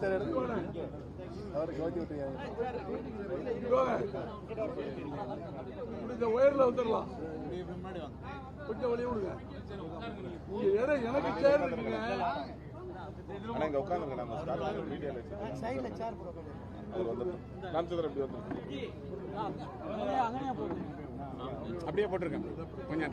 Sir எடுத்து அவரை கவனிச்சு விட்டுருக்காங்க உயர்ல வந்துடலாம் கொஞ்சம் வழி விடுங்க. இங்க இடம் எனக்கு சேர் இருக்குங்க. ஆனா இங்க உட்காந்துங்க நம்ம ஸ்டார்ட் மீடியால சைடுல சேர் போட அவர் வந்து ராமச்சந்திரன் அப்படி வந்து அப்படியே போட்டிருக்கேன். கொஞ்சம்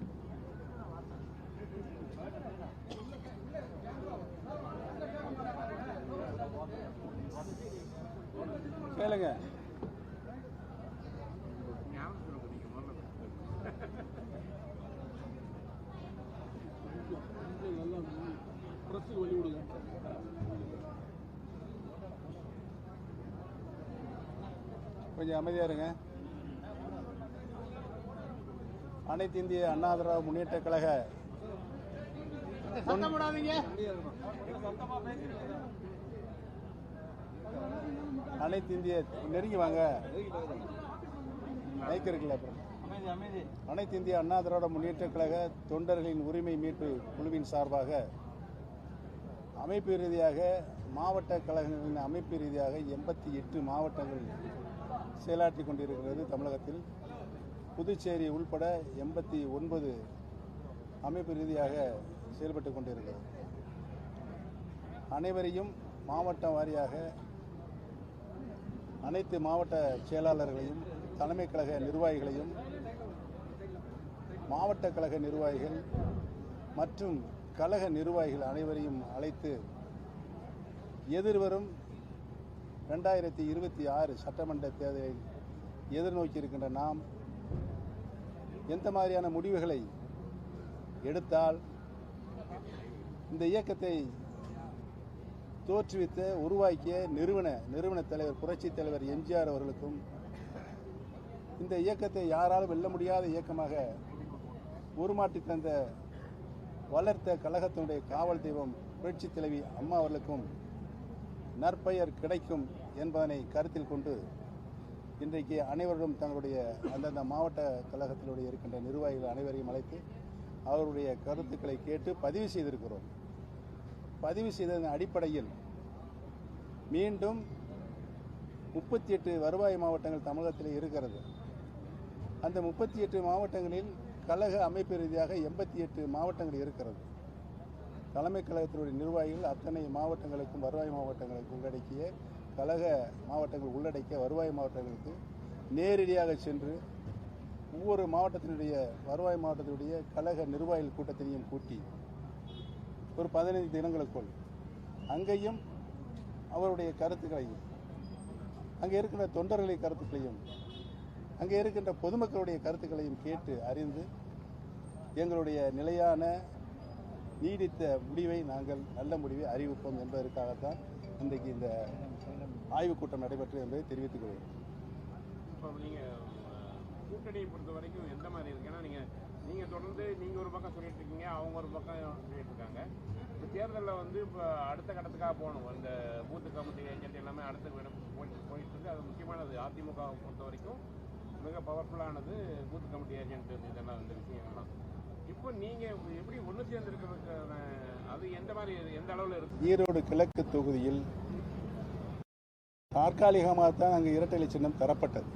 கொஞ்சம் அமைதியா இருங்க. அனைத்து இந்திய அண்ணா திராவிட முன்னேற்ற கழக அனைத்து இந்திய நெருங்கி வாங்க. மைக் இருக்குல்ல அப்புறம். அனைத்து இந்திய அண்ணா திராவிட முன்னேற்ற கழக தொண்டர்களின் உரிமை மீட்பு குழுவின் சார்பாக அமைப்பு ரீதியாக மாவட்ட கழகங்களின் அமைப்பு ரீதியாக எண்பத்தி எட்டு மாவட்டங்கள் செயலாற்றி கொண்டிருக்கிறது தமிழகத்தில். புதுச்சேரி உள்பட எண்பத்தி ஒன்பது அமைப்பு ரீதியாக செயல்பட்டு கொண்டிருக்கிறது. அனைவரையும் மாவட்ட வாரியாக அனைத்து மாவட்ட செயலாளர்களையும் தலைமை கழக நிர்வாகிகளையும் மாவட்ட கழக நிர்வாகிகள் மற்றும் கழக நிர்வாகிகள் அனைவரையும் அழைத்து எதிர்வரும் ரெண்டாயிரத்தி இருபத்தி ஆறு சட்டமன்ற தேர்தலை எதிர்நோக்கி இருக்கின்ற நாம் எந்த மாதிரியான முடிவுகளை எடுத்தால் இந்த இயக்கத்தை தோற்றுவித்த உருவாக்கிய நிறுவன நிறுவன தலைவர் புரட்சித் தலைவர் எம்ஜிஆர் அவர்களுக்கும் இந்த இயக்கத்தை யாராலும் வெல்ல முடியாத இயக்கமாக உருமாற்றி தந்த வளர்த்த கழகத்தினுடைய காவல் தெய்வம் புரட்சி தலைவி அம்மா அவர்களுக்கும் நற்பெயர் கிடைக்கும் என்பதனை கருத்தில் கொண்டு இன்றைக்கு அனைவரும் தங்களுடைய அந்தந்த மாவட்ட கழகத்திலுடைய இருக்கின்ற நிர்வாகிகள் அனைவரையும் அழைத்து அவருடைய கருத்துக்களை கேட்டு பதிவு செய்திருக்கிறோம். பதிவு செய்ததன் அடிப்படையில் மீண்டும் முப்பத்தி எட்டு வருவாய் மாவட்டங்கள் தமிழகத்தில் இருக்கிறது. அந்த முப்பத்தி எட்டு மாவட்டங்களில் கழக அமைப்பு ரீதியாக எண்பத்தி எட்டு மாவட்டங்கள் இருக்கிறது. தலைமை கழகத்தினுடைய நிர்வாகிகள் அத்தனை மாவட்டங்களுக்கும் வருவாய் மாவட்டங்களுக்கு உள்ளடக்கிய கழக மாவட்டங்கள் உள்ளடக்கிய வருவாய் மாவட்டங்களுக்கு நேரடியாக சென்று ஒவ்வொரு மாவட்டத்தினுடைய வருவாய் மாவட்டத்தினுடைய கழக நிர்வாகிகள் கூட்டத்தினையும் கூட்டி ஒரு பதினைந்து தினங்களுக்குள் அங்கேயும் அவருடைய கருத்துக்களையும் அங்கே இருக்கின்ற தொண்டர்களை கருத்துக்களையும் அங்கே இருக்கின்ற பொதுமக்களுடைய கருத்துக்களையும் கேட்டு அறிந்து எங்களுடைய நிலையான நீடித்த முடிவை நாங்கள் நல்ல முடிவை அறிவிப்போம் என்பதற்காகத்தான் இன்றைக்கு இந்த ஆய்வுக் கூட்டம் நடைபெற்றது என்பதை தெரிவித்துக் கொள்கிறேன். இப்போ நீங்கள் கூட்டணியை பொறுத்த வரைக்கும் எந்த மாதிரி இருக்குன்னா நீங்கள் நீங்கள் தொடர்ந்து நீங்கள் ஒரு பக்கம் சொல்லிட்டு இருக்கீங்க அவங்க ஒரு பக்கம் சொல்லிட்டு இருக்காங்க. இப்போ தேர்தலில் வந்து இப்போ அடுத்த கட்டத்துக்காக போகணும். அந்த பூத்து கமிட்டி ஏஜென்ட் எல்லாமே அடுத்த இடம் போயிட்டு போயிட்டு இருக்கு. அது முக்கியமானது. அதிமுக பொறுத்த வரைக்கும் மிக பவர்ஃபுல்லானது பூத் கமிட்டி ஏஜென்ட் இதெல்லாம் இந்த விஷயங்கள்லாம். இப்போ நீங்கள் எப்படி ஒன்று சேர்ந்துருக்கிறதுக்கான அது எந்த மாதிரி எந்த அளவில் இருக்கு? ஈரோடு கிழக்கு தொகுதியில் தற்காலிகமாக தான் அங்கே இரட்டை சின்னம் தரப்பட்டது.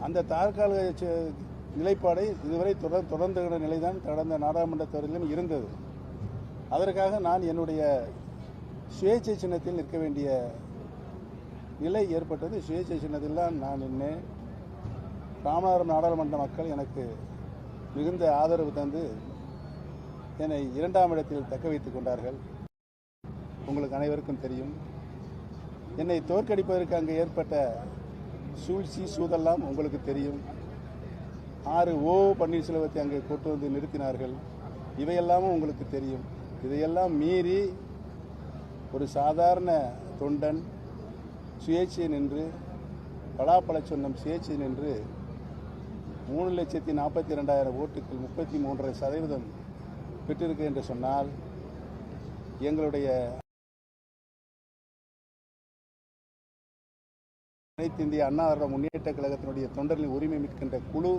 அந்த தற்காலிக சி- நிலைப்பாடை இதுவரை தொடர் தொடர்ந்துகிற நிலைதான் கடந்த நாடாளுமன்ற தேர்தலிலும் இருந்தது. அதற்காக நான் என்னுடைய சுயேட்சை சின்னத்தில் நிற்க வேண்டிய நிலை ஏற்பட்டது. சுயேட்சை சின்னத்தில் தான் நான் நின்றேன் ராமநாதபுரம் நாடாளுமன்ற மக்கள் எனக்கு மிகுந்த ஆதரவு தந்து என்னை இரண்டாம் இடத்தில் தக்க வைத்துக் கொண்டார்கள். உங்களுக்கு அனைவருக்கும் தெரியும் என்னை தோற்கடிப்பதற்கு அங்கு ஏற்பட்ட சூழ்ச்சி சூதெல்லாம் உங்களுக்கு தெரியும். ஆறு ஓ பன்னீர்செல்வத்தை அங்கே கொண்டு வந்து நிறுத்தினார்கள். இவையெல்லாமும் உங்களுக்கு தெரியும். இதையெல்லாம் மீறி ஒரு சாதாரண தொண்டன் சுயேட்சை நின்று பலாப்பழ சொன்னம் சுயேட்சை நின்று மூணு லட்சத்தி நாற்பத்தி ரெண்டாயிரம் ஓட்டுகள் முப்பத்தி மூன்றரை சதவீதம் பெற்றிருக்கு என்று சொன்னால் எங்களுடைய அனைத்து இந்திய அண்ணா திராவிட முன்னேற்ற கழகத்தினுடைய தொண்டர்களின் உரிமை மீட்கின்ற குழு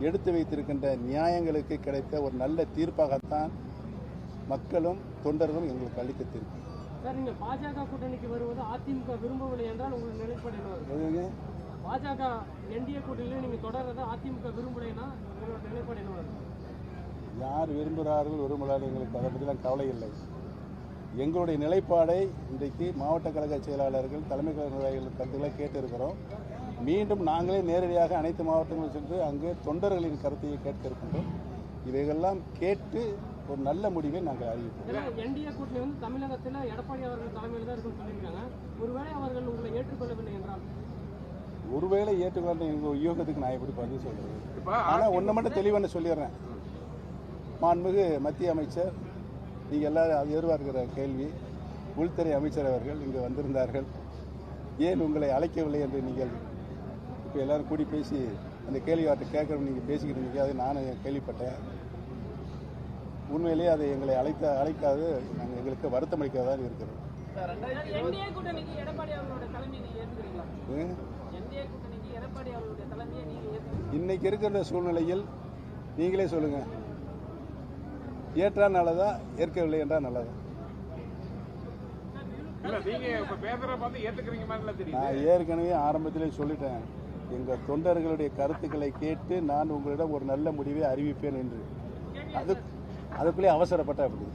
எடுத்து வைத்திருக்கின்ற நியாயங்களுக்கு கிடைத்த ஒரு நல்ல தீர்ப்பாகத்தான் மக்களும் தொண்டர்களும் எங்களுக்கு அளித்த தீர்ப்பு பாஜக கூட்டணிக்கு வருவது அதிமுக விரும்பவில்லை என்றால் உங்கள் நிலைப்பாடு என்ன வரும்? எதுங்க? பாஜக என்டிஏ கூட்டணியில நீங்க தொடர்றதை அதிமுக விரும்பலைன்னா உங்களோட நிலைப்பாடு என்ன வரும்? யார் விரும்புகிறார்கள் விரும்புகிறார்கள் எங்களுக்கு அதை பற்றிலாம் கவலை இல்லை. எங்களுடைய நிலைப்பாடை இன்றைக்கு மாவட்ட கழக செயலாளர்கள் தலைமை கழக நிர்வாகிகள் கருத்துக்களை கேட்டிருக்கிறோம். மீண்டும் நாங்களே நேரடியாக அனைத்து மாவட்டங்களும் சென்று அங்கு தொண்டர்களின் கருத்தையை கேட்க இருக்கின்றோம் இவைகளெல்லாம் கேட்டு ஒரு நல்ல முடிவை நாங்கள் அறிவிப்போம். என்டிஏ கூட்டணி வந்து தமிழகத்துல எடப்பாடி அவர்கள் தலைமையில் தான் இருக்குன்னு சொல்லியிருக்காங்க. ஒருவேளை அவர்கள் உங்களை ஏற்றுக்கொள்ளவில்லை என்றால்? ஒருவேளை ஏற்றுக்கொண்ட எங்கள் யூகத்துக்கு நான் எப்படி பதில் சொல்றது? இப்ப ஆனால் ஒன்று மட்டும் தெளிவான சொல்லிடுறேன். மாண்புமிகு மத்திய அமைச்சர் நீங்கள் எல்லாரும் எதிர்பார்க்கிற கேள்வி உள்துறை அமைச்சர் அவர்கள் இங்கு வந்திருந்தார்கள். ஏன் உங்களை அழைக்கவில்லை என்று நீங்கள் இப்போ எல்லாரும் கூடி பேசி அந்த கேள்வி வார்த்தை நீங்கள் பேசிக்கிட்டு இருக்கீங்க அதை நானும் கேள்விப்பட்டேன். உண்மையிலேயே அதை எங்களை அழைத்த அழைக்காது நாங்கள் எங்களுக்கு வருத்தம் அளிக்காதா இருக்கிறோம் இன்னைக்கு இருக்கிற சூழ்நிலையில் நீங்களே சொல்லுங்க. ஏற்றால் நல்லதா ஏற்கவில்லை என்றால் நல்லதா? இல்ல நீங்க இப்ப பேசுறத பார்த்து ஏத்துக்கிறீங்க மாதிரி தெரியுது. நான் ஏற்கனவே ஆரம்பத்திலே சொல்லிட்டேன். எங்கள் தொண்டர்களுடைய கருத்துக்களை கேட்டு நான் உங்களிடம் ஒரு நல்ல முடிவை அறிவிப்பேன் என்று. அது அதுக்குள்ளே அவசரப்பட்ட அப்படி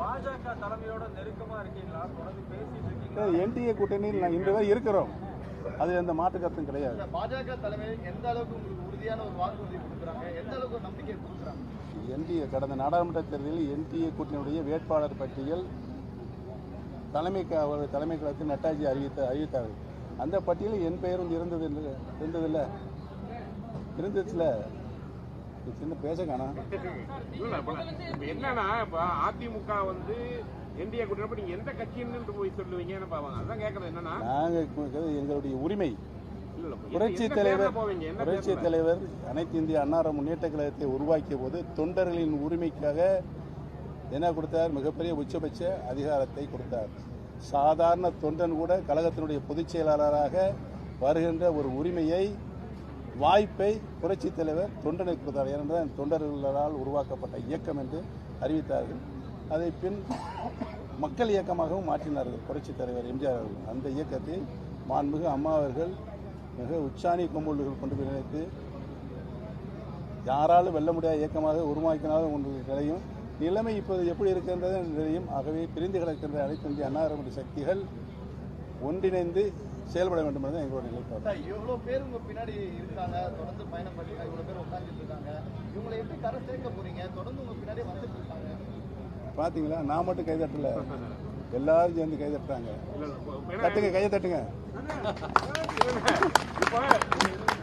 பாஜக தலைமையோட நெருக்கமா இருக்கீங்களா? தொடர்ந்து பேசிட்டு இருக்கீங்களா? என்டிஏ கூட்டணியில் நான் இன்று வரை இருக்கிறோம். அதில் எந்த மாற்று கருத்தும் கிடையாது பாஜக தலைமையில் எந்த அளவுக்கு உங்களுக்கு உறுதியான ஒரு வாக்குறுதி கொடுக்குறாங்க? எந்த அளவுக்கு நம்பிக்கை கொடுக்குறாங்க? என்டிஏ கடந்த நாடாளுமன்ற தேர்தலில் என்டிஏ கூட்டணியுடைய வேட்பாளர் பட்டியல் தலைமை க- அவர் தலைமை கழகத்தில் நட்டாஜி அறிவித்த அறிவித்தார்கள் அந்த பட்டியலில் என் பெயரும் இருந்தது என்று இருந்ததில்ல. இருந்துச்சுல சின்ன பேச இப்ப என்னன்னா இப்ப அதிமுக வந்து என்டிஏ கூட்டணி நீங்க எந்த கட்சின்னு போய் சொல்லுவீங்கன்னு பாவாங்க அதான் கேக்குறது என்னன்னா நாங்கள் எங்களுடைய உரிமை. புரட்சி தலைவர் புரட்சி? தலைவர் அனைத்து இந்திய அன்னார முன்னேற்ற கழகத்தை உருவாக்கிய போது தொண்டர்களின் உரிமைக்காக என்ன கொடுத்தார்? மிகப்பெரிய உச்சபட்ச அதிகாரத்தை கொடுத்தார். சாதாரண தொண்டன் கூட கழகத்தினுடைய பொதுச் செயலாளராக வருகின்ற ஒரு உரிமையை வாய்ப்பை புரட்சி தலைவர் தொண்டனுக்கு கொடுத்தார். ஏனென்றால் தொண்டர்களால் உருவாக்கப்பட்ட இயக்கம் என்று அறிவித்தார்கள். அதை பின் மக்கள் இயக்கமாகவும் மாற்றினார்கள். புரட்சி தலைவர் எம்ஜிஆர் அவர்கள். அந்த இயக்கத்தை மாண்புமிகு அம்மா அவர்கள் மிக உச்சாணி கொம்புள்ளுகள் கொண்டு போய் நினைத்து யாராலும் வெல்ல முடியாத இயக்கமாக உருவாக்கினாலும் ஒன்று கிடையும் நிலைமை இப்போது எப்படி இருக்கின்றது என்று தெரியும். ஆகவே பிரிந்து கிடக்கின்ற அனைத்து இந்திய அன்னாரமுடி சக்திகள் ஒன்றிணைந்து செயல்பட வேண்டும் என்பது எங்களுடைய நிலைப்பாடு. இவ்வளோ பேர் உங்க பின்னாடி இருக்காங்க தொடர்ந்து பயணம் பண்ணி இவ்வளோ பேர் உட்காந்துட்டு இருக்காங்க. இவங்களை எப்படி கரை சேர்க்க போறீங்க? தொடர்ந்து உங்க பின்னாடி வந்துட்டு இருக்காங்க. பார்த்தீங்களா நான் மட்டும் கை தட்டல எல்லாரும் சேர்ந்து கை தட்டுறாங்க இல்ல, இல்ல, தட்டுங்க கையை தட்டுங்க.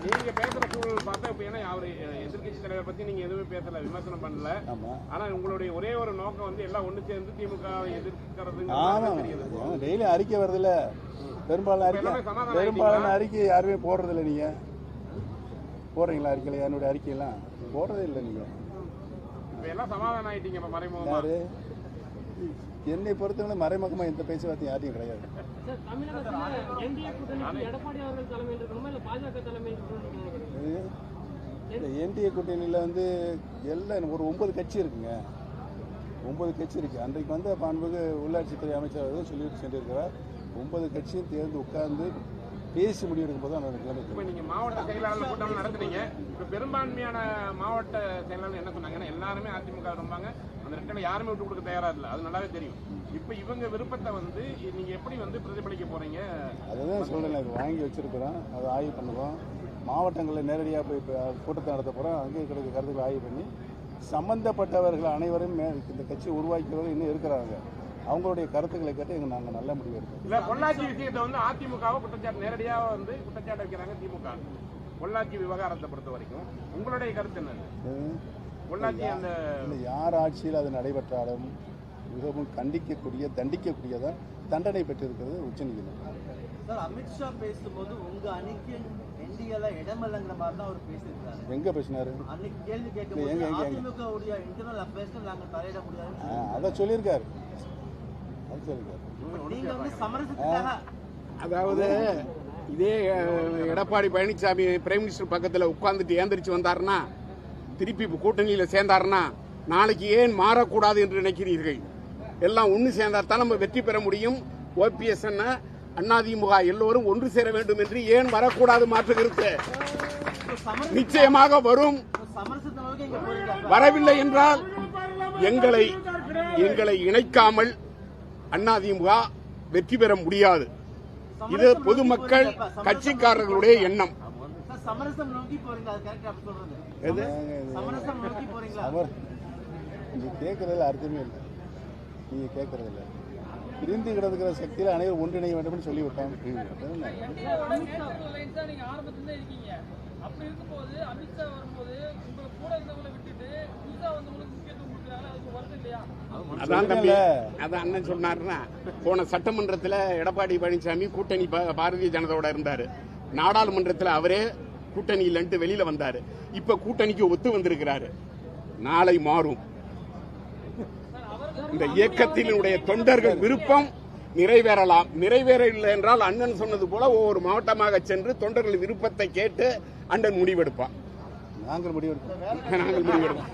நீங்க பேசுற சூழல் பார்த்தா இப்ப ஏன்னா அவரு எதிர்கட்சி தலைவர் பத்தி நீங்க எதுவுமே பேசல விமர்சனம் பண்ணல. ஆனா உங்களுடைய ஒரே ஒரு நோக்கம் வந்து எல்லாம் ஒண்ணு சேர்ந்து திமுக எதிர்க்கிறது டெய்லி அறிக்கை வருதுல்ல. பெரும்பாலான அறிக்கை. எல்லாமே சமாதானம் பெரும்பாலான அறிக்கை யாருமே போடுறதில்ல நீங்க. போடுறீங்களா அறிக்கையில்? என்னுடைய அறிக்கையெல்லாம் போடுறதே இல்லை நீங்க. எல்லாம் சமாதானம் ஆயிட்டீங்க இப்ப மறைமுகமா? என்னை பொறுத்தவரை மறைமுகமா எந்த பேச்சுவார்த்தை யாரையும் கிடையாது. சார் தமிழகத்துல என்டிஏ கூட்டணிக்கு எடப்பாடி அவர்கள் தலைமையில் இருக்கணுமா இல்ல பாஜக தலைமையில் இருக்கணுமா இது இந்த என்டிஏ கூட்டணியில் வந்து எல்லாம் ஒரு ஒன்பது கட்சி இருக்குங்க. ஒன்பது கட்சி இருக்கு. அன்றைக்கு வந்து மாண்புமிகு உள்ளாட்சித்துறை அமைச்சர் அவர்கள் சொல்லிட்டு சென்றிருக்கிறார் ஒன்பது கட்சியும் தேர்ந்து உட்கார்ந்து பேசி முடிவெடுக்கும் போது அந்த நிலைமை இப்ப நீங்க மாவட்ட செயலாளர் கூட்டம் நடத்துறீங்க இப்ப பெரும்பான்மையான மாவட்ட செயலாளர் என்ன சொன்னாங்கன்னா எல்லாருமே அதிமுக விரும்பாங்க அந்த ரெட்டில யாருமே விட்டு கொடுக்க தயாரா இல்ல. அது நல்லாவே தெரியும். இப்ப இவங்க விருப்பத்தை வந்து நீங்க எப்படி வந்து பிரதிபலிக்க போறீங்க? அதுதான் இது வாங்கி வச்சிருக்கிறோம் அதை ஆய்வு பண்ணுவோம் மாவட்டங்களில் நேரடியாக போய் கூட்டத்தை நடத்த போகிறோம் அங்கே கிடைக்க கருத்துக்களை ஆய்வு பண்ணி சம்பந்தப்பட்டவர்கள் அனைவரும் இந்த கட்சி உருவாக்கியவர்கள் இன்னும் இருக்கிறாங்க. அவங்களுடைய கருத்துக்களை கேட்டு எங்க நாங்கள் நல்ல முடிவு எடுப்போம் இல்ல பொள்ளாச்சி விஷயத்தை வந்து அதிமுகவை குற்றச்சாட்டு நேரடியா வந்து குற்றச்சாட்டு வைக்கிறாங்க திமுக. பொள்ளாச்சி விவகாரத்தை பொறுத்த வரைக்கும் உங்களுடைய கருத்து என்னது இது பொள்ளாச்சி அந்த யார் ஆட்சியில் அது நடைபெற்றாலும் மிகவும் கண்டிக்கக்கூடிய தண்டிக்கக்கூடியதான் தண்டனை பெற்றிருக்கிறது உச்சநீதிமன்றம் சார் அமித்ஷா பேசும்போது உங்க அணிக்கு என்டிஏல இடமில்லைங்கிற மாதிரி தான் அவர் பேசியிருக்காரு. எங்க பேசினாரு? அன்னைக்கு கேள்வி எங்க? அதிமுக உடைய இன்டர்னல் அஃபேர்ஸ்க்கு நாங்க தலையிட அதை சொல்லியிருக்காரு அது சொல்லியிருக்காரு நீங்க வந்து சமரசத்துக்காக அதாவது இதே எடப்பாடி பழனிசாமி பிரைம் மினிஸ்டர் பக்கத்தில் உட்கார்ந்துட்டு ஏந்திரிச்சு வந்தாருன்னா திருப்பி கூட்டணியில சேர்ந்தாருன்னா நாளைக்கு ஏன் மாறக்கூடாது என்று நினைக்கிறீர்கள்? எல்லாம் ஒன்று சேர்ந்தால் தான் நம்ம வெற்றி பெற முடியும். ஓபிஎஸ் அதிமுக எல்லோரும் ஒன்று சேர வேண்டும் என்று ஏன் வரக்கூடாது மாற்றுகிறது சமரச நிச்சயமாக வரும். வரவில்லை என்றால் எங்களை எங்களை இணைக்காமல் அதிமுக வெற்றி பெற முடியாது. இது பொதுமக்கள் கட்சிக்காரர்களுடைய எண்ணம். சார் சமரசம் நோக்கி போறீங்க அது கரெக்ட் அப்படி சொல்றது. எது? சமரசம் நோக்கி போறீங்களா? அவர் நீ கேட்கறதுல அர்த்தமே இல்லை. நீங்க கேட்கறது இல்லை பிரிந்து கிடந்துக்கிற சக்தியில் அனைவரும் ஒன்றிணைய வேண்டும் நீங்க இருக்கீங்க. அப்படி இருக்கும்போது அமித்ஷா வரும்போது உங்களுக்கு கூட இருந்தவங்களை விட்டுட்டு புதுசா வந்தவங்களுக்கு முக்கியத்துவம் கொடுக்குறாங்க அதுக்கு வருத்தம் இல்லையா அதான் தம்பி. அதான் அண்ணன் சொன்னாருன்னா போன சட்டமன்றத்தில் எடப்பாடி பழனிசாமி கூட்டணி பாரதிய ஜனதாவோட இருந்தாரு. நாடாளுமன்றத்தில் அவரே கூட்டணி இல்லைன்ட்டு வெளியில வந்தாரு. இப்ப கூட்டணிக்கு ஒத்து வந்திருக்கிறாரு. நாளை மாறும். இந்த இயக்கத்தினுடைய தொண்டர்கள் விருப்பம் நிறைவேறலாம். நிறைவேறவில்லை என்றால் அண்ணன் சொன்னது போல ஒவ்வொரு மாவட்டமாக சென்று தொண்டர்கள் விருப்பத்தை கேட்டு அண்ணன் முடிவெடுப்பான். நாங்கள் முடிவெடுப்போம் நாங்கள் முடிவெடுப்போம்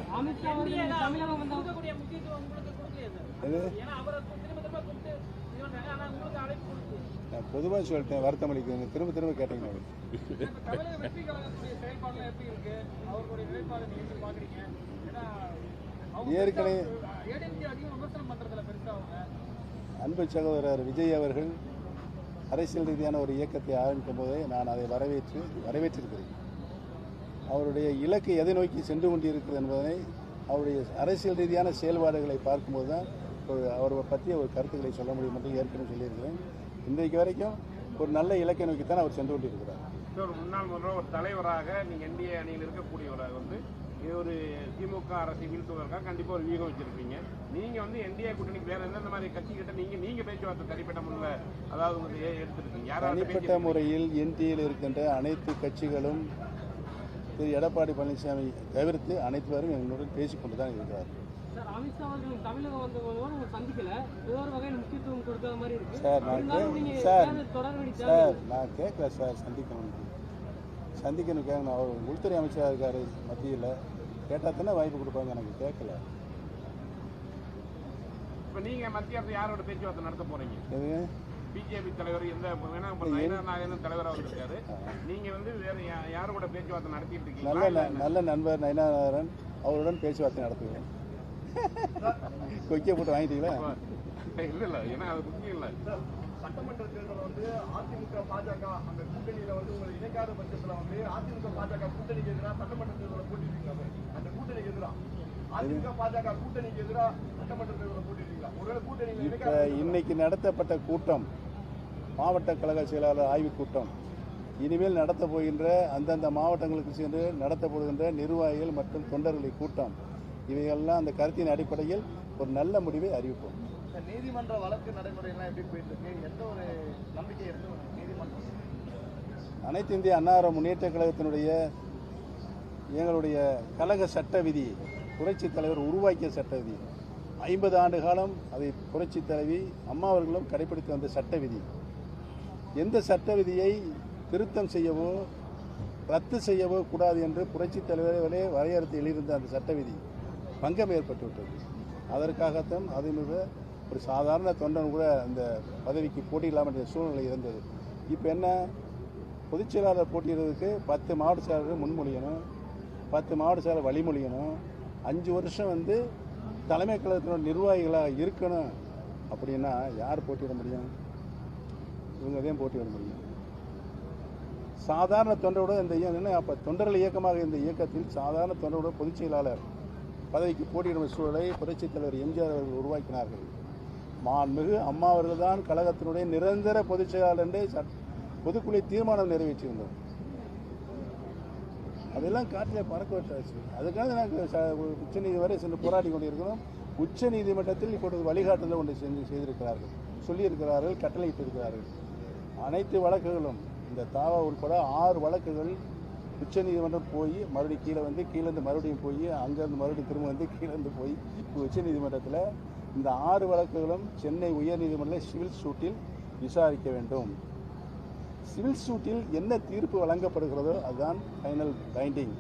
பொதுவாக சொல்லிட்டேன் வருத்தம் அளிக்குங்க திரும்ப திரும்ப கேட்டீங்க ஏற்கனவே அன்பு சகோதரர் விஜய் அவர்கள் அரசியல் ரீதியான ஒரு இயக்கத்தை ஆரம்பிக்கும் போதே நான் அதை வரவேற்று வரவேற்றிருக்கிறேன். அவருடைய இலக்கு எதை நோக்கி சென்று கொண்டிருக்கிறது என்பதை அவருடைய அரசியல் ரீதியான செயல்பாடுகளை பார்க்கும்போது தான் ஒரு அவரை பற்றிய ஒரு கருத்துக்களை சொல்ல முடியும் என்று ஏற்கனவே சொல்லியிருக்கிறேன். இன்றைக்கு வரைக்கும் ஒரு நல்ல இலக்கை நோக்கித்தான் அவர் சென்று கொண்டிருக்கிறார். முன்னாள் முதல்வர் ஒரு தலைவராக நீங்க என்டிஏ அணியில் இருக்கக்கூடியவராக வந்து இது ஒரு திமுக அரசை வீழ்த்துவதற்காக கண்டிப்பா ஒரு வியூகம் வச்சிருப்பீங்க. நீங்க வந்து என்டிஏ கூட்டணிக்கு வேற எந்தெந்த மாதிரி கட்சி கிட்ட நீங்க நீங்க பேச்சுவார்த்தை தனிப்பட்ட முறையில் அதாவது உங்களுக்கு எடுத்திருக்கீங்க. யாராவது தனிப்பட்ட முறையில் என்டியில் இருக்கின்ற அனைத்து கட்சிகளும் திரு எடப்பாடி பழனிசாமி தவிர்த்து அனைத்து பேரும் எங்களுடன் பேசிக்கொண்டு தான் இருக்கிறார் சார் நான் சார் சார் நான் கேட்கல சார் சந்திக்கணும் சந்திக்கணும் கேட்கணும் அவர் உள்துறை அமைச்சராக இருக்காரு மத்தியில். கேட்டால் தானே வாய்ப்பு கொடுப்பாங்க எனக்கு கேட்கல. இப்ப நீங்க மத்திய அரசு யாரோட பேச்சுவார்த்தை நடத்த போறீங்க? எது பிஜேபி தலைவர் எந்த நாகேந்திரன் தலைவரா வந்திருக்காரு. நீங்க வந்து வேற யாரு கூட பேச்சுவார்த்தை நடத்திட்டு நல்ல இருக்கீங்களா ந- நல்ல நண்பர் நயனாரன் அவருடன் பேச்சுவார்த்தை நடத்துவேன். கொக்கிய போட்டு வாங்கிட்டீங்களா? இல்ல இல்ல. ஏன்னா அது முக்கியம் இல்ல. சட்டமன்ற தேர்தல் வந்து அதிமுக பாஜக அந்த கூட்டணியில வந்து உங்களை இணைக்காத பட்சத்துல வந்து அதிமுக பாஜக கூட்டணிக்கு எதிராக சட்டமன்ற தேர்தலை போட்டிருக்கீங்க அந்த கூட்டணிக்கு எதிராக அதிமுக பாஜக கூட்டணிக்கு எதிராக சட்டமன்ற தேர்தலை போட்டிருக்கீங்களா? ஒருவேளை இணைக்காத இன்னைக்கு நடத்தப்பட்ட கூட்டம் மாவட்ட கழக செயலாளர் ஆய்வுக் கூட்டம். இனிமேல் நடத்த போகின்ற அந்தந்த மாவட்டங்களுக்கு சென்று நடத்தப்படுகின்ற நிர்வாகிகள் மற்றும் தொண்டர்களை கூட்டம். இவையெல்லாம் அந்த கருத்தின் அடிப்படையில் ஒரு நல்ல முடிவை அறிவிப்போம். நீதிமன்ற வழக்கு நடைமுறையெல்லாம் எப்படி போயிட்டு இருக்கு? எந்த ஒரு நம்பிக்கை இருக்கு நீதிமன்றம்? அனைத்து இந்திய அன்னார முன்னேற்ற கழகத்தினுடைய எங்களுடைய கழக சட்ட விதி புரட்சித் தலைவர் உருவாக்கிய சட்ட விதி. ஐம்பது ஆண்டு காலம் அதை புரட்சித் தலைவி அம்மா அவர்களும் கடைபிடித்து வந்த சட்ட விதி. எந்த சட்ட விதியை திருத்தம் செய்யவோ ரத்து செய்யவோ கூடாது என்று புரட்சித் தலைவர்களே வரையறுத்து எழுதியிருந்த அந்த சட்ட விதி பங்கம் ஏற்பட்டுவிட்டது. அதற்காகத்தான் அதனுடைய ஒரு சாதாரண தொண்டன் கூட அந்த பதவிக்கு போட்டியிடலாம் என்ற சூழ்நிலை இருந்தது. இப்போ என்ன? பொதுச் செயலாளர் போட்டியிடுறதுக்கு பத்து மாவட்ட செயலாளர் முன்மொழியணும் பத்து மாவட்ட செயலாளர் வழிமொழியணும் அஞ்சு வருஷம் வந்து தலைமை கழகத்தினோட நிர்வாகிகளாக இருக்கணும் அப்படின்னா யார் போட்டியிட முடியும்? இவங்க தான் போட்டியிட முடியும் சாதாரண தொண்டரோட இந்த இயக்கம் அப்போ தொண்டர்கள் இயக்கமாக இந்த இயக்கத்தில் சாதாரண தொண்டரோட பொதுச் செயலாளர் பதவிக்கு போட்டியிடும் சூழலை புரட்சித் தலைவர் எம்ஜிஆர் அவர்கள் உருவாக்கினார்கள். மாண்புமிகு அம்மா அவர்கள் தான் கழகத்தினுடைய நிரந்தர பொதுச் செயலாளர் என்று பொதுக்குழு தீர்மானம் நிறைவேற்றியிருந்தோம் அதெல்லாம் காற்றில் பறக்க விட்டாச்சு. அதுக்காக நாங்கள் உச்ச வரை சென்று போராடி கொண்டிருக்கிறோம். உச்ச நீதிமன்றத்தில் இப்பொழுது வழிகாட்டுதல் ஒன்று செஞ்சு செய்திருக்கிறார்கள். சொல்லியிருக்கிறார்கள் கட்டளையிட்டிருக்கிறார்கள். அனைத்து வழக்குகளும் இந்த தாவா உட்பட ஆறு வழக்குகள் உச்ச நீதிமன்றம் போய் மறுபடியும் கீழே வந்து கீழேருந்து மறுபடியும் போய் அங்கேருந்து மறுபடியும் திரும்ப வந்து கீழேருந்து போய் உச்ச நீதிமன்றத்தில் இந்த ஆறு வழக்குகளும் சென்னை உயர்நீதிமன்ற சிவில் சூட்டில் விசாரிக்க வேண்டும். சிவில் சூட்டில் என்ன தீர்ப்பு வழங்கப்படுகிறதோ அதுதான் ஃபைனல் பைண்டிங்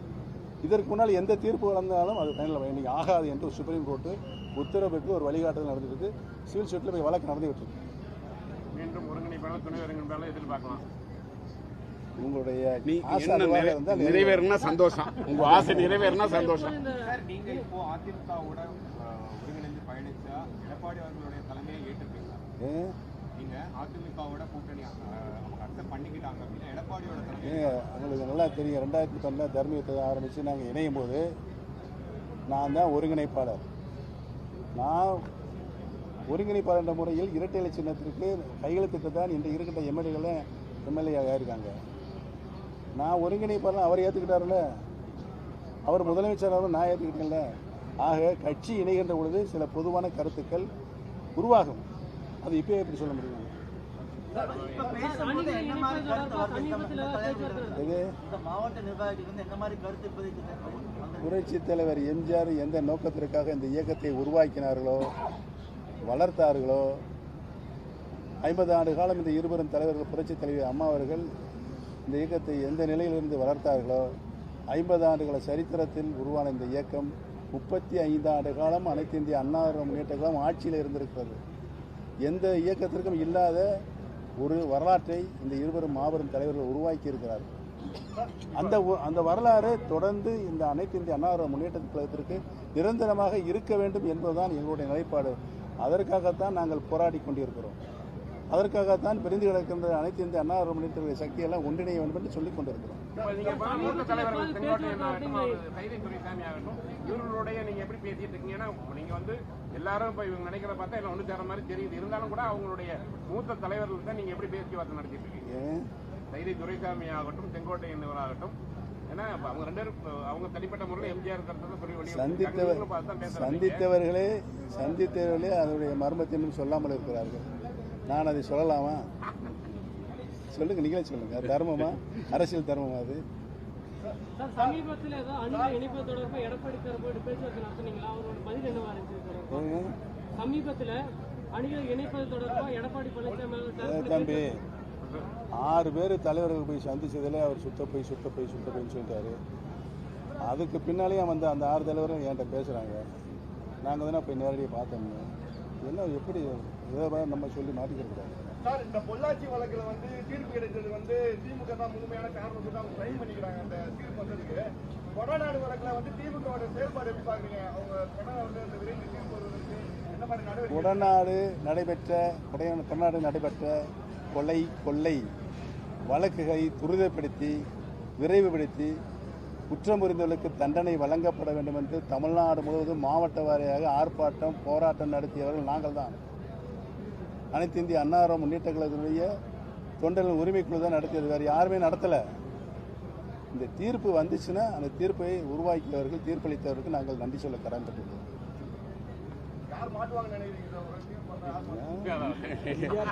இதற்கு முன்னால் எந்த தீர்ப்பு வழங்கினாலும் அது ஃபைனல் பைண்டிங் ஆகாது என்று சுப்ரீம் கோர்ட்டு உத்தரவுக்கு ஒரு வழிகாட்டுதல் நடந்திருக்கு சிவில் சூட்டில் போய் வழக்கு நடந்து இருக்கு. ஒருங்கிணைப்பாளர் துணை ஒருங்கிணைப்பாளர் எதிர்பார்க்கலாம். உங்களுடைய நிறைவேறினா சந்தோஷம். உங்க ஆசை நிறைவேறினா சந்தோஷம். சார் நீங்க இப்போ அதிமுகவோட ஒருங்கிணைந்து பயணிச்சா எடப்பாடி அவர்களுடைய தலைமையை ஏற்றுப்பீங்களா நீங்க அதிமுகவோட கூட்டணி பண்ணிக்கிட்டாங்க அப்படின்னா எடப்பாடியோட உங்களுக்கு நல்லா தெரியும். ரெண்டாயிரத்தி பன்னெண்டு தர்மயுத்தத்தை ஆரம்பித்து நாங்கள் இணையும் போது நான் தான் ஒருங்கிணைப்பாளர். நான் ஒருங்கிணைப்பாளர் என்ற முறையில் இரட்டை இலை சின்னத்திற்கு கையெழுத்திட்டு தான் இன்று இருக்கின்ற எம்எல்ஏகளும் எம்எல்ஏ ஆயிருக்காங்க நான் ஒருங்கிணைப்பாளர் அவர் ஏற்றுக்கிட்டார்ல அவர் முதலமைச்சராகவும் நான் ஏற்றுக்கிட்டேன்ல ஆக கட்சி இணைகின்ற பொழுது சில பொதுவான கருத்துக்கள் உருவாகும். அது இப்போயே எப்படி சொல்ல முடியும்? புரட்சி தலைவர் எம்ஜிஆர் எந்த நோக்கத்திற்காக இந்த இயக்கத்தை உருவாக்கினார்களோ வளர்த்தார்களோ? ஐம்பது ஆண்டு காலம் இந்த இருவரும் தலைவர்கள் புரட்சி தலைவர் அம்மா அவர்கள் இந்த இயக்கத்தை எந்த நிலையிலிருந்து வளர்த்தார்களோ ஐம்பது ஆண்டுகள சரித்திரத்தில் உருவான இந்த இயக்கம் முப்பத்தி ஐந்து ஆண்டு காலம் அனைத்து இந்திய அண்ணா முன்னேற்ற காலம் ஆட்சியில் இருந்திருக்கிறது. எந்த இயக்கத்திற்கும் இல்லாத ஒரு வரலாற்றை இந்த இருவரும் மாபெரும் தலைவர்கள் உருவாக்கி இருக்கிறார்கள் அந்த அந்த வரலாறு தொடர்ந்து இந்த அனைத்து இந்திய அண்ணா முன்னேற்ற கழகத்திற்கு நிரந்தரமாக இருக்க வேண்டும் என்பதுதான் எங்களுடைய நிலைப்பாடு. அதற்காகத்தான் நாங்கள் போராடி கொண்டிருக்கிறோம். அதற்காகத்தான் பிரிந்து கிடக்கின்ற அனைத்து இந்திய அண்ணா முன்னேற்ற சக்தியெல்லாம் ஒன்றிணைய வேண்டும் என்று சொல்லிக் கொண்டிருக்கிறோம். இவர்களுடைய நீங்க எப்படி பேசிட்டு இருக்கீங்க ஏன்னா நீங்க வந்து எல்லாரும் இப்ப இவங்க நினைக்கிறத பார்த்தா எல்லாம் ஒண்ணு சேர மாதிரி தெரியுது. இருந்தாலும் கூட அவங்களுடைய மூத்த தலைவர்கள் தான் நீங்க எப்படி பேச்சுவார்த்தை நடத்திட்டு இருக்கீங்க? சைதை துரைசாமி ஆகட்டும் செங்கோட்டையன் ஆகட்டும் ஏன்னா இப்ப அவங்க ரெண்டு பேரும் இப்ப அவங்க தனிப்பட்ட முறையில் எம்ஜிஆர் கருத்தை சொல்லி வெளியே சந்தித்தவர் சந்தித்தவர்களே சந்தித்தவர்களே அதனுடைய மர்மத்தை இன்னும் சொல்லாமல் இருக்கிறார்கள். நான் அதை சொல்லலாமா? சொல்லுங்க நீங்களே சொல்லுங்க. தர்மமா? அரசியல் தர்மமா அது? சமீபத்தில் அணிகள் இணைப்பது தொடர்பாக எடப்பாடி பழனிசாமி தம்பி. ஆறு பேர் தலைவர்கள் போய் சந்திச்சதில் அவர் சுத்த போய் சுத்த போய் சுத்த போய்ன்னு சொல்லிட்டாரு. அதுக்கு பின்னாலேயும் வந்து அந்த ஆறு தலைவரும் என்கிட்ட பேசுகிறாங்க நாங்கள் தானே போய் நேரடியாக பார்த்தோம்னு என்ன எப்படி இதை நம்ம சொல்லி மாட்டிக்கிறோம் சார் இந்த பொள்ளாச்சி வழக்குல வந்து தீர்ப்பு கிடைச்சது வந்து திமுக தான் முழுமையான காரணத்தை தான் ட்ரை பண்ணிக்கிறாங்க அந்த தீர்ப்பு வந்ததுக்கு. கொடநாடு வழக்குல வந்து திமுகவோட செயல்பாடு எப்படி பாக்குறீங்க அவங்க கொடநாடு அந்த விரைந்து தீர்ப்பு வருவதற்கு என்ன மாதிரி நடவடிக்கை உடநாடு நடைபெற்ற கொடநாடு நடைபெற்ற கொலை கொள்ளை. வழக்குகளை துரிதப்படுத்தி விரைவுபடுத்தி குற்றம் புரிந்தவர்களுக்கு தண்டனை வழங்கப்பட வேண்டும் என்று தமிழ்நாடு முழுவதும் மாவட்ட வாரியாக ஆர்ப்பாட்டம் போராட்டம் நடத்தியவர்கள் நாங்கள் தான் அனைத்து இந்திய அன்னாரம் முன்னேற்ற கழகத்தினுடைய தொண்டர்கள் உரிமைக்குழு தான் நடத்தியது. வேறு யாருமே நடத்தலை. இந்த தீர்ப்பு வந்துச்சுன்னா அந்த தீர்ப்பை உருவாக்கியவர்கள் தீர்ப்பளித்தவர்களுக்கு நாங்கள் நன்றி சொல்ல கடன்பட்டிருக்கிறோம் யார் மாட்டுவாங்கன்னு நினைக்கிறீங்க சார் ஒரு தீர்ப்பு வந்தா?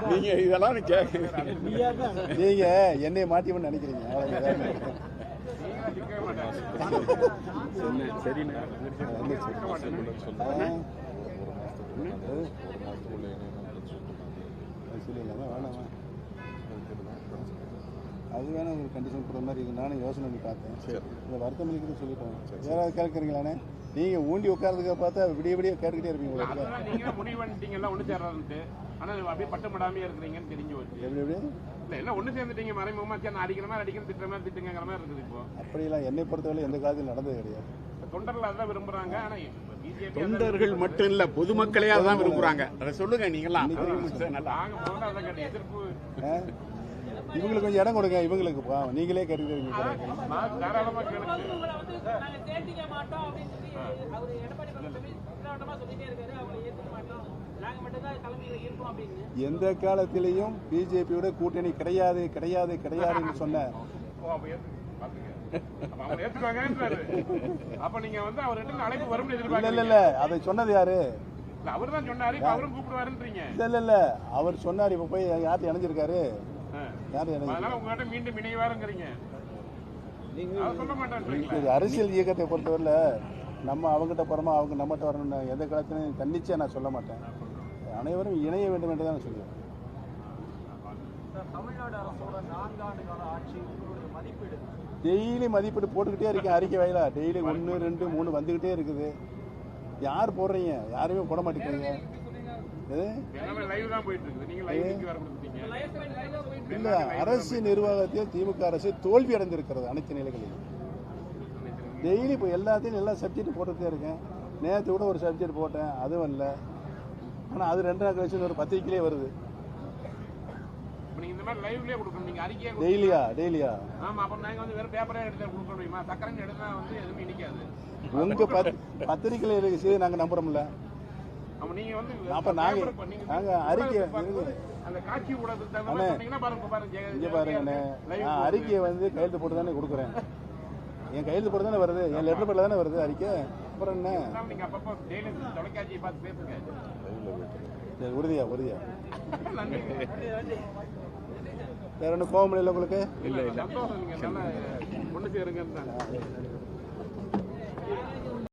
நீங்க இதெல்லாம் நீங்க என்னை மாட்டிவன்னு நினைக்கிறீங்க சரிண்ணா. அது வேணா ஒரு கண்டிஷன் போடுற மாதிரி இருக்கு. நானும் யோசனை பண்ணி பார்த்தேன். இந்த வருத்தம் இருக்கிறது சொல்லிட்டோம் யாராவது கேட்குறீங்களாண்ணே? நீங்க ஊண்டி உட்கார்றதுக்கு பார்த்தா விடிய விடிய கேட்டுக்கிட்டே இருப்பீங்க நீங்க முடிவு பண்ணிட்டீங்க எல்லாம் ஒண்ணு சேர்றதுன்ட்டு ஆனா அப்படியே பட்டப்படாமே இருக்கிறீங்கன்னு தெரிஞ்சு போச்சு. எப்படி எப்படி? இல்ல எல்லாம் ஒண்ணு சேர்ந்துட்டீங்க மறைமுகமா சரி நான் அடிக்கிற மாதிரி அடிக்கிற திட்டுற மாதிரி திட்டுங்கிற மாதிரி இருக்குது இப்போ. அப்படியெல்லாம் என்னை பொறுத்தவரை எந்த காலத்தில் நடந்தது கிடையாது. தொண்டர்கள் அதான் விரும்புறாங்க ஆனா பிஜேபி தொண்டர்கள் மட்டும் இல்ல பொதுமக்களே அதான் விரும்புறாங்க. அதை சொல்லுங்க நீங்களாம். நாங்க முதல்ல எதிர்ப்பு? இவங்களுக்கு கொஞ்சம் இடம் கொடுங்க இவங்களுக்கு. நீங்களே அப்படின்னு எந்த காலத்திலையும் பிஜேபியோட கூட்டணி கிடையாது கிடையாது கிடையாதுன்னு சொன்ன அதை சொன்னது யாரு? அவர் தான் சொன்னாரு. இப்ப அவரும் கூப்பிடுவாருன்றீங்க. இல்ல இல்ல அவர் சொன்னார் இப்ப போய் யார்கிட்ட இணைஞ்சிருக்காரு ஆ. யார் இணைஞ்சிருக்காரு? அதனால உங்ககிட்ட மீண்டும் இணைவாருங்கிறீங்க. அரசியல் இயக்கத்தை பொறுத்தவரையில நம்ம அவங்ககிட்ட போறோமா அவங்க நம்மகிட்ட வரணும்னு எந்த காலத்திலையும் தன்னிச்சையா நான் சொல்ல மாட்டேன். அனைவரும் இணைய வேண்டும் என்று தான் சொல்லுவேன். சார் தமிழ்நாடு அரசோட நான்காண்டு கால ஆட்சி உங்களுடைய மதிப்பீடு. டெய்லி மதிப்பீடு போட்டுக்கிட்டே இருக்கேன் அறிக்கை வயலா. டெய்லி ஒன்று ரெண்டு மூணு வந்துக்கிட்டே இருக்குது. யார் போடுறீங்க? யாருமே போட மாட்டேங்கிறீங்க. இல்ல அரசு நிர்வாகத்தில் திமுக அரசு தோல்வி அடைந்திருக்கிறது அனைத்து நிலைகளிலும். டெய்லி இப்போ எல்லாத்தையும் எல்லா சப்ஜெக்ட் போட்டுட்டே இருக்கேன். நேற்று கூட ஒரு சப்ஜெக்ட் போட்டேன் அதுவும் இல்லை. ஆனால் அது ரெண்டு நாள் கழிச்சு ஒரு பத்திரிக்கையிலே வருது. நீங்க நீங்க. டெய்லியா டெய்லியா? ஆமா அப்ப நாங்க வந்து வெறும் பேப்பரே எடுத்து கொடுக்க முடியுமா சக்கரன்னு எடுத்தா வந்து எதுவுமே நிக்காது. உங்க பத் பத்திரிக்கையில் இருக்கு நாங்கள் நம்புறோம்ல. அப்ப நீங்க வந்து அப்ப நாங்க- நீங்க நாங்க அறிக்கை- இங்கே பாருங்கண்ணே நான். அறிக்கையை வந்து கையெழுத்து போட்டு தானே கொடுக்குறேன். என் கையெழுத்து போட்டு தானே வருது என் லெட்டர் பேரில் தானே வருது அறிக்கை அப்புறம் என்ன? சரி உறுதியா உறுதியா. வேற ஒன்றும் கோவம் இல்லை உங்களுக்கு? இல்ல நல்லா ஒண்ணு சேருங்க